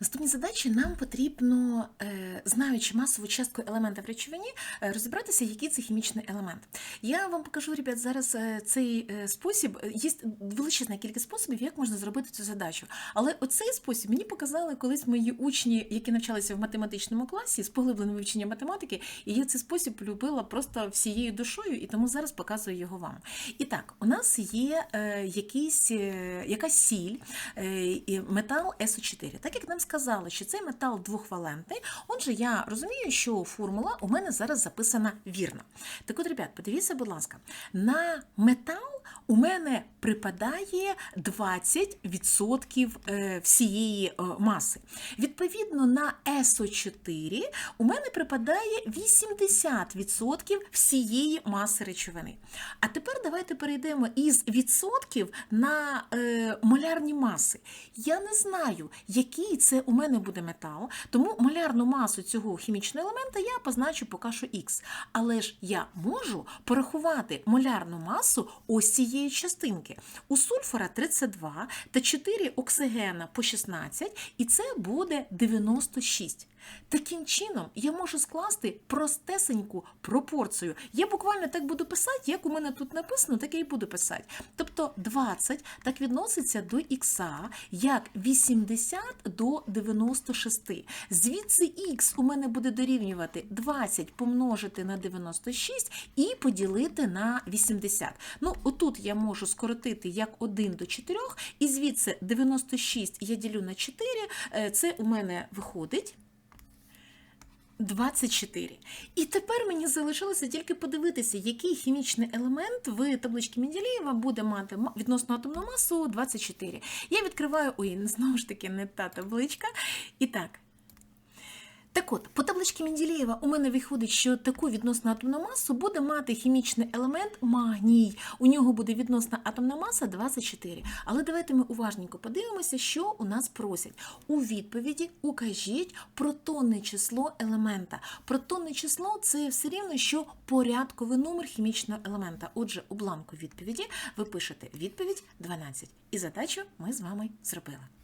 Наступні задачі нам потрібно, е, знаючи масову частку елемента в речовині, е, розібратися, який це хімічний елемент. Я вам покажу, ребят, зараз е, цей спосіб. Є величезна кількість способів, як можна зробити цю задачу. Але оцей спосіб мені показали колись мої учні, які навчалися в математичному класі з поглибленим вивченням математики, і я цей спосіб полюбила просто всією душою, і тому зараз показую його вам. І так, у нас є якийсь, якась сіль, метал СО4. Так як нам сказали, що цей метал двохвалентний, отже, я розумію, що формула у мене зараз записана вірно. Так от, ребят, подивіться, будь ласка, на метал у мене припадає 20% е, всієї е, маси. Відповідно, на СО4 у мене припадає 80% всієї маси речовини. А тепер давайте перейдемо із відсотків на е, молярні маси. Я не знаю, який це у мене буде метал, тому молярну масу цього хімічного елемента я позначу поки що Х. Але ж я можу порахувати молярну масу ось цієї частинки. У сульфора 32 та 4 оксигена по 16, і це буде 96. Таким чином, я можу скласти простесеньку пропорцію. Я буквально так буду писати, як у мене тут написано, так я і буду писати. Тобто 20 так відноситься до х, як 80 до 96. Звідси х у мене буде дорівнювати 20 помножити на 96 і поділити на 80. Ну, отут я можу скоротити як 1 до 4, і звідси 96 я ділю на 4, е, це у мене виходить. 24. І тепер мені залишилося тільки подивитися, який хімічний елемент в табличці Менделєєва буде мати відносно атомну масу 24. Я відкриваю, ой, знову ж таки, не та табличка. І так. Так от, по табличці Менделєєва у мене виходить, що таку відносну атомну масу буде мати хімічний елемент магній. У нього буде відносна атомна маса 24. Але давайте ми уважненько подивимося, що у нас просять. У відповіді укажіть протонне число елемента. Протонне число це все рівно, що порядковий номер хімічного елемента. Отже, у бланку відповіді ви пишете відповідь 12. І задачу ми з вами зробили.